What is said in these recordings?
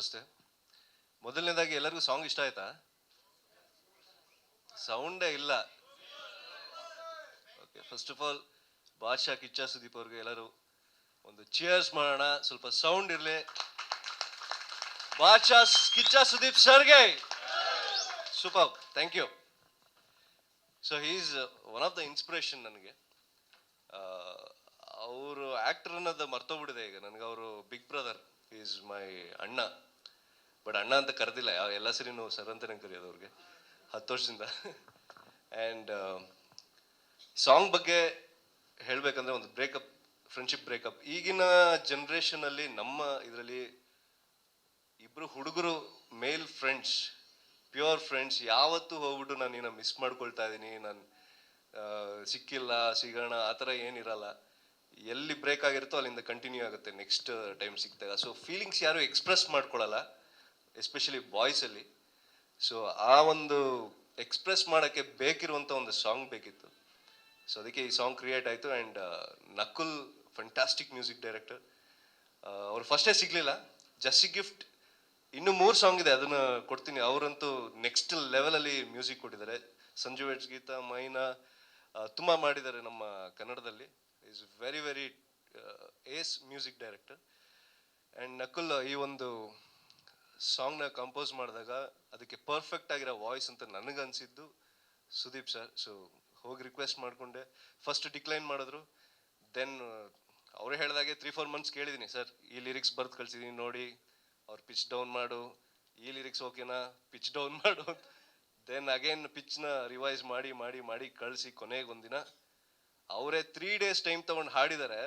ನಮಸ್ತೆ ಮೊದಲನೇದಾಗಿ ಎಲ್ಲರಿಗೂ ಸಾಂಗ್ ಇಷ್ಟ ಆಯ್ತಾ? ಸೌಂಡೇ ಇಲ್ಲ. Okay first of all Baadshah Kichcha Sudeep ಅವ್ರಿಗೆ ಎಲ್ಲರೂ ಒಂದು ಚಿಯರ್ಸ್ ಮಾಡೋಣ. ಸ್ವಲ್ಪ ಸೌಂಡ್ ಇರಲಿ. ಬಾದಶಾ ಕಿಚ್ಚ ಸುದೀಪ್ ಸರ್ಗೆ. Super thank you so is one of the inspiration ನನಗೆ. ಅವರು ಆಕ್ಟರ್ ಅನ್ನೋದು ಮರ್ತೋಗ್ಬಿಟ್ಟಿದೆ ಈಗ. ನನಗೆ ಅವರು ಬಿಗ್ ಬ್ರದರ್ ಈಸ್ ಮೈ ಅಣ್ಣ. ಬಟ್ ಅಣ್ಣ ಅಂತ ಕರೆದಿಲ್ಲ ಯಾವ ಎಲ್ಲ ಸರಿನೂ ಸರ್ ಅಂತಾನೆ ಕರೆಯೋದು ಅವ್ರಿಗೆ. ಹತ್ತು ವರ್ಷದಿಂದ. ಆ್ಯಂಡ್ ಸಾಂಗ್ ಬಗ್ಗೆ ಹೇಳಬೇಕಂದ್ರೆ ಒಂದು ಬ್ರೇಕಪ್ ಫ್ರೆಂಡ್ಶಿಪ್ ಬ್ರೇಕಪ್ ಈಗಿನ ಜನ್ರೇಷನಲ್ಲಿ ನಮ್ಮ ಇದರಲ್ಲಿ ಇಬ್ಬರು ಹುಡುಗರು ಮೇಲ್ ಫ್ರೆಂಡ್ಸ್ ಪ್ಯೂರ್ ಫ್ರೆಂಡ್ಸ್ ಯಾವತ್ತೂ ಹೋಗ್ಬಿಟ್ಟು ನಾನು ಏನೋ ಮಿಸ್ ಮಾಡ್ಕೊಳ್ತಾ ಇದ್ದೀನಿ ನಾನು ಸಿಕ್ಕಿಲ್ಲ, ಸಿಗೋಣ, ಆ ಥರ ಏನಿರಲ್ಲ. ಎಲ್ಲಿ ಬ್ರೇಕ್ ಆಗಿರುತ್ತೋ ಅಲ್ಲಿಂದ ಕಂಟಿನ್ಯೂ ಆಗುತ್ತೆ ನೆಕ್ಸ್ಟ್ ಟೈಮ್ ಸಿಗ್ತಾಗ ಸೊ ಫೀಲಿಂಗ್ಸ್ ಯಾರು ಎಕ್ಸ್ಪ್ರೆಸ್ ಮಾಡ್ಕೊಳ್ಳಲ್ಲ ಎಸ್ಪೆಷಲಿ ಬಾಯ್ಸಲ್ಲಿ ಸೊ ಆ ಒಂದು ಎಕ್ಸ್ಪ್ರೆಸ್ ಮಾಡೋಕ್ಕೆ ಬೇಕಿರುವಂಥ ಒಂದು ಸಾಂಗ್ ಬೇಕಿತ್ತು. ಸೊ ಅದಕ್ಕೆ ಈ ಸಾಂಗ್ ಕ್ರಿಯೇಟ್ ಆಯಿತು and Nakul fantastic music director ಅವ್ರು ಫಸ್ಟೇ ಸಿಗಲಿಲ್ಲ. ಜಸ್ಸಿ ಗಿಫ್ಟ್ ಇನ್ನು ಮೂರು ಸಾಂಗ್ ಇದೆ ಅದನ್ನು ಕೊಡ್ತೀನಿ. ಅವರಂತೂ ನೆಕ್ಸ್ಟ್ ಲೆವೆಲಲ್ಲಿ ಮ್ಯೂಸಿಕ್ ಕೊಟ್ಟಿದ್ದಾರೆ. ಸಂಜು ಗೀತಾ ಮೈನಾ ಆ, ತುಂಬ ಮಾಡಿದ್ದಾರೆ ನಮ್ಮ ಕನ್ನಡದಲ್ಲಿ. Is very very ace music director and Nakul ಈ ಒಂದು ಸಾಂಗ್ನ ಕಂಪೋಸ್ ಮಾಡಿದಾಗ ಅದಕ್ಕೆ ಪರ್ಫೆಕ್ಟ್ ಆಗಿರೋ ವಾಯ್ಸ್ ಅಂತ ನನಗನ್ಸಿದ್ದು. ಸುದೀಪ್ ಸರ್ ಸೊ ಹೋಗಿ ರಿಕ್ವೆಸ್ಟ್ ಮಾಡಿಕೊಂಡೆ. ಫಸ್ಟ್ ಡಿಕ್ಲೈನ್ ಮಾಡಿದ್ರು. ದೆನ್ ಅವರೇ ಹೇಳಿದಾಗೆ ತ್ರೀ ಫೋರ್ ಮಂತ್ಸ್ ಕೇಳಿದ್ದೀನಿ ಸರ್ ಈ ಲಿರಿಕ್ಸ್ ಬರ್ದು ಕಳ್ಸಿದ್ದೀನಿ ನೋಡಿ, ಅವ್ರು ಪಿಚ್ ಡೌನ್ ಮಾಡು. ಈ ಲಿರಿಕ್ಸ್ ಓಕೆನಾ ಪಿಚ್ ಡೌನ್ ಮಾಡು ದೆನ್ ಅಗೇನ್ ಪಿಚ್ನ ರಿವೈಸ್ ಮಾಡಿ ಮಾಡಿ ಮಾಡಿ ಕಳಿಸಿ ಕೊನೆಗೆ ಒಂದಿನ ಅವರೇ ತ್ರೀ ಡೇಸ್ ಟೈಮ್ ತಗೊಂಡು ಹಾಡಿದ್ದಾರೆ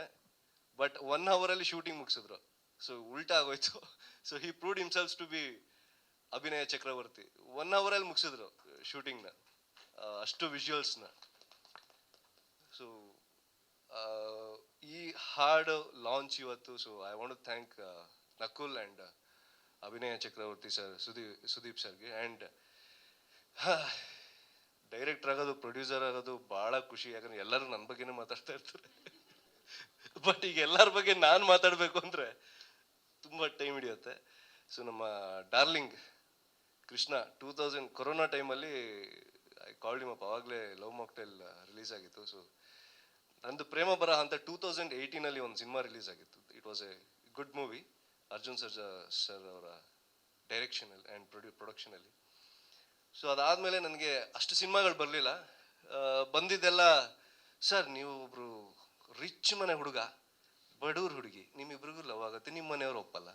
ಬಟ್ ಒನ್ ಅವರಲ್ಲಿ ಶೂಟಿಂಗ್ ಮುಗಿಸಿದ್ರು. ಸೊ ಉಲ್ಟಾ ಆಗೋಯ್ತು. So he proved himself to be Abhinaya Chakravarthy one ಅವರಲ್ಲಿ ಮುಗಿಸಿದ್ರು ಶೂಟಿಂಗ್ನ ಅಷ್ಟು ವಿಜುವಲ್ಸ್ನ ಸೊ ಈ ಹಾರ್ಡ್ ಲಾಂಚ್ ಇವತ್ತು so I want to thank Nakul and Abhinaya Chakravarthy sir Sudeep Sudeep ಸರ್ಗೆ ಆ್ಯಂಡ್ ಡೈರೆಕ್ಟರ್ ಆಗೋದು ಪ್ರೊಡ್ಯೂಸರ್ ಆಗೋದು ಭಾಳ ಖುಷಿ. ಯಾಕಂದ್ರೆ ಎಲ್ಲರೂ ನನ್ನ ಬಗ್ಗೆನೇ ಮಾತಾಡ್ತಾ ಇರ್ತಾರೆ. ಬಟ್ ಈಗ ಎಲ್ಲರ ಬಗ್ಗೆ ನಾನು ಮಾತಾಡಬೇಕು ಅಂದರೆ ತುಂಬ ಟೈಮ್ ಹಿಡಿಯುತ್ತೆ. ಸೊ ನಮ್ಮ darling Krishna two thousand corona ಟೈಮಲ್ಲಿ ಐ ಕಾಲ್ಡ್ ನಿಮ್ ಅಪ್ ಅವಾಗಲೇ ಲವ್ ಮಾಕ್ಟೆಲ್ ರಿಲೀಸ್ ಆಗಿತ್ತು. ಸೊ ನಂದು ಪ್ರೇಮ ಬರ ಅಂತ ಟೂ ತೌಸಂಡ್ ಏಯ್ಟೀನಲ್ಲಿ ಒಂದು ಸಿನಿಮಾ ರಿಲೀಸ್ ಆಗಿತ್ತು. It was a good movie Arjun Sarja sir ಅವರ ಡೈರೆಕ್ಷನಲ್ಲಿ ಆ್ಯಂಡ್ ಪ್ರೊಡ್ಯೂ ಪ್ರೊಡಕ್ಷನಲ್ಲಿ ಸೊ ಅದಾದಮೇಲೆ ನನಗೆ ಅಷ್ಟು ಸಿನಿಮಾಗಳು ಬರಲಿಲ್ಲ. ಬಂದಿದ್ದೆಲ್ಲ ಸರ್ ನೀವು ಒಬ್ರು ರಿಚ್ ಮನೆ ಹುಡುಗ. ಬಡವ್ರ ಹುಡುಗಿ, ನಿಮ್ಮಿಬ್ರಿಗೂ ಲವ್ ಆಗುತ್ತೆ ನಿಮ್ಮ ಮನೆಯವ್ರು ಒಪ್ಪಲ್ಲ.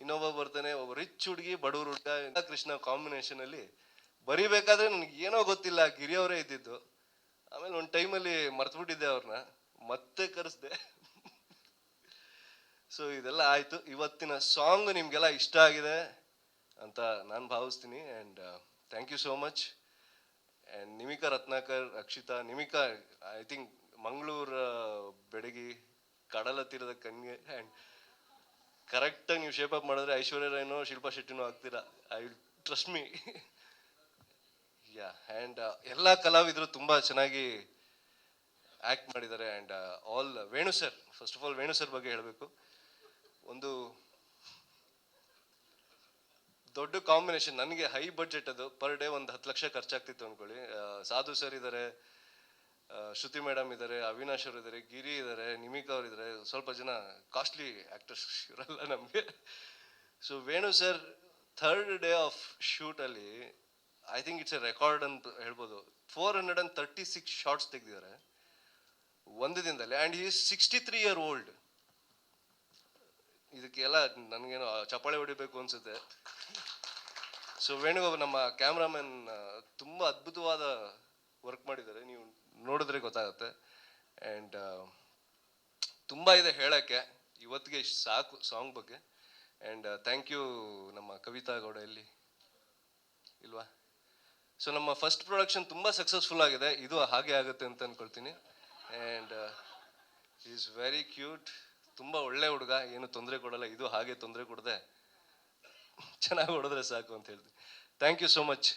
ಇನ್ನೊಬ್ಬ ಬರ್ತಾನೆ, ಒಬ್ಬ ರಿಚ್ ಹುಡುಗಿ ಬಡವ್ರ ಹುಡುಗ ಕೃಷ್ಣ ಕಾಂಬಿನೇಷನ್ ಅಲ್ಲಿ ಬರಿಬೇಕಾದ್ರೆ ನನಗೆ ಏನೋ ಗೊತ್ತಿಲ್ಲ ಗಿರಿ ಅವರೇ ಇದ್ದಿದ್ದು. ಆಮೇಲೆ ಒಂದು ಟೈಮಲ್ಲಿ ಮರ್ತುಬಿಟ್ಟಿದ್ದೆ ಅವ್ರನ್ನ ಮತ್ತೆ ಕರೆಸ್ದೆ. ಸೊ ಇದೆಲ್ಲ ಆಯ್ತು. ಇವತ್ತಿನ ಸಾಂಗ್ ನಿಮ್ಗೆಲ್ಲ ಇಷ್ಟ ಆಗಿದೆ ಅಂತ ನಾನು ಭಾವಿಸ್ತೀನಿ and thank you so much and Nimika Ratnakar Akshita Nimika I think Mangaluru ಬೆಡಗಿ ಕಡಲ ತೀರದ ಕನ್ಯೆ ಆ್ಯಂಡ್ ಕರೆಕ್ಟಾಗಿ ನೀವು ಶೇಪ್ ಅಪ್ ಮಾಡಿದ್ರೆ ಐಶ್ವರ್ಯ ರಾಯ್ನೋ ಶಿಲ್ಪಾ ಶೆಟ್ಟಿನೋ ಆಗ್ತೀರಾ? I trust me yeah and ಎಲ್ಲ ಕಲಾವಿದರು ತುಂಬ ಚೆನ್ನಾಗಿ ಆ್ಯಕ್ಟ್ ಮಾಡಿದ್ದಾರೆ and all Venu sir first of all Venu sir ಬಗ್ಗೆ ಹೇಳಬೇಕು. ಒಂದು ದೊಡ್ಡ ಕಾಂಬಿನೇಷನ್ ನನಗೆ ಹೈ ಬಡ್ಜೆಟ್ ಅದು ಪರ್ ಡೇ ಒಂದು ಹತ್ತು ಲಕ್ಷ ಖರ್ಚಾಗ್ತಿತ್ತು ಅಂದ್ಕೊಳ್ಳಿ ಆ, ಸಾಧು ಸರ್ ಇದ್ದಾರೆ ಶ್ರುತಿ ಮೇಡಮ್ ಇದ್ದಾರೆ ಅವಿನಾಶ್ ಅವರು ಇದ್ದಾರೆ ಗಿರಿ ಇದ್ದಾರೆ ನಿಮಿಕಾ ಅವ್ರು ಇದ್ದಾರೆ ಸ್ವಲ್ಪ ಜನ ಕಾಸ್ಟ್ಲಿ ಆಕ್ಟರ್ಸ್ ಇರಲ್ಲ ನಮಗೆ. So Venu sir third day of ಶೂಟಲ್ಲಿ I think it's a record ಅಂತ ಹೇಳ್ಬೋದು. Four hundred and thirty six shots ತೆಗೆದಿದ್ದಾರೆ. ಒಂದು ದಿನದಲ್ಲಿ ಆ್ಯಂಡ್ ಈ ಸಿಕ್ಸ್ಟಿ ತ್ರೀ ಇಯರ್ ಓಲ್ಡ್ ಇದಕ್ಕೆಲ್ಲ ನನಗೇನು ಚಪ್ಪಾಳೆ ಹೊಡಿಬೇಕು ಅನ್ಸುತ್ತೆ. ಸೊ ವೇಣುಗೋಪಾಲ್ ನಮ್ಮ ಕ್ಯಾಮ್ರಾಮನ್ ತುಂಬ ಅದ್ಭುತವಾದ ವರ್ಕ್ ಮಾಡಿದ್ದಾರೆ. ನೀವು ನೋಡಿದ್ರೆ ಗೊತ್ತಾಗುತ್ತೆ. ಆ್ಯಂಡ್ ತುಂಬ ಇದೆ ಹೇಳೋಕ್ಕೆ. ಇವತ್ತಿಗೆ ಸಾಕು ಸಾಂಗ್ ಬಗ್ಗೆ. ಆ್ಯಂಡ್ ಥ್ಯಾಂಕ್ ಯು ನಮ್ಮ ಕವಿತಾ ಗೌಡ ಇಲ್ಲಿ ಇಲ್ವಾ? ಸೊ ನಮ್ಮ ಫಸ್ಟ್ ಪ್ರೊಡಕ್ಷನ್ ತುಂಬ ಸಕ್ಸಸ್ಫುಲ್ ಆಗಿದೆ. ಇದು ಹಾಗೆ ಆಗುತ್ತೆ ಅಂತ ಅಂದ್ಕೊಳ್ತೀನಿ ಆ್ಯಂಡ್ ಈಸ್ ವೆರಿ ಕ್ಯೂಟ್ ತುಂಬ ಒಳ್ಳೆ ಹುಡುಗ. ಏನು ತೊಂದರೆ ಕೊಡಲ್ಲ. ಇದು ಹಾಗೆ ತೊಂದರೆ ಕೊಡದೆ ಚೆನ್ನಾಗಿ ಹೊಡೆದ್ರೆ ಸಾಕು ಅಂತ ಹೇಳ್ತೀನಿ. Thank you so much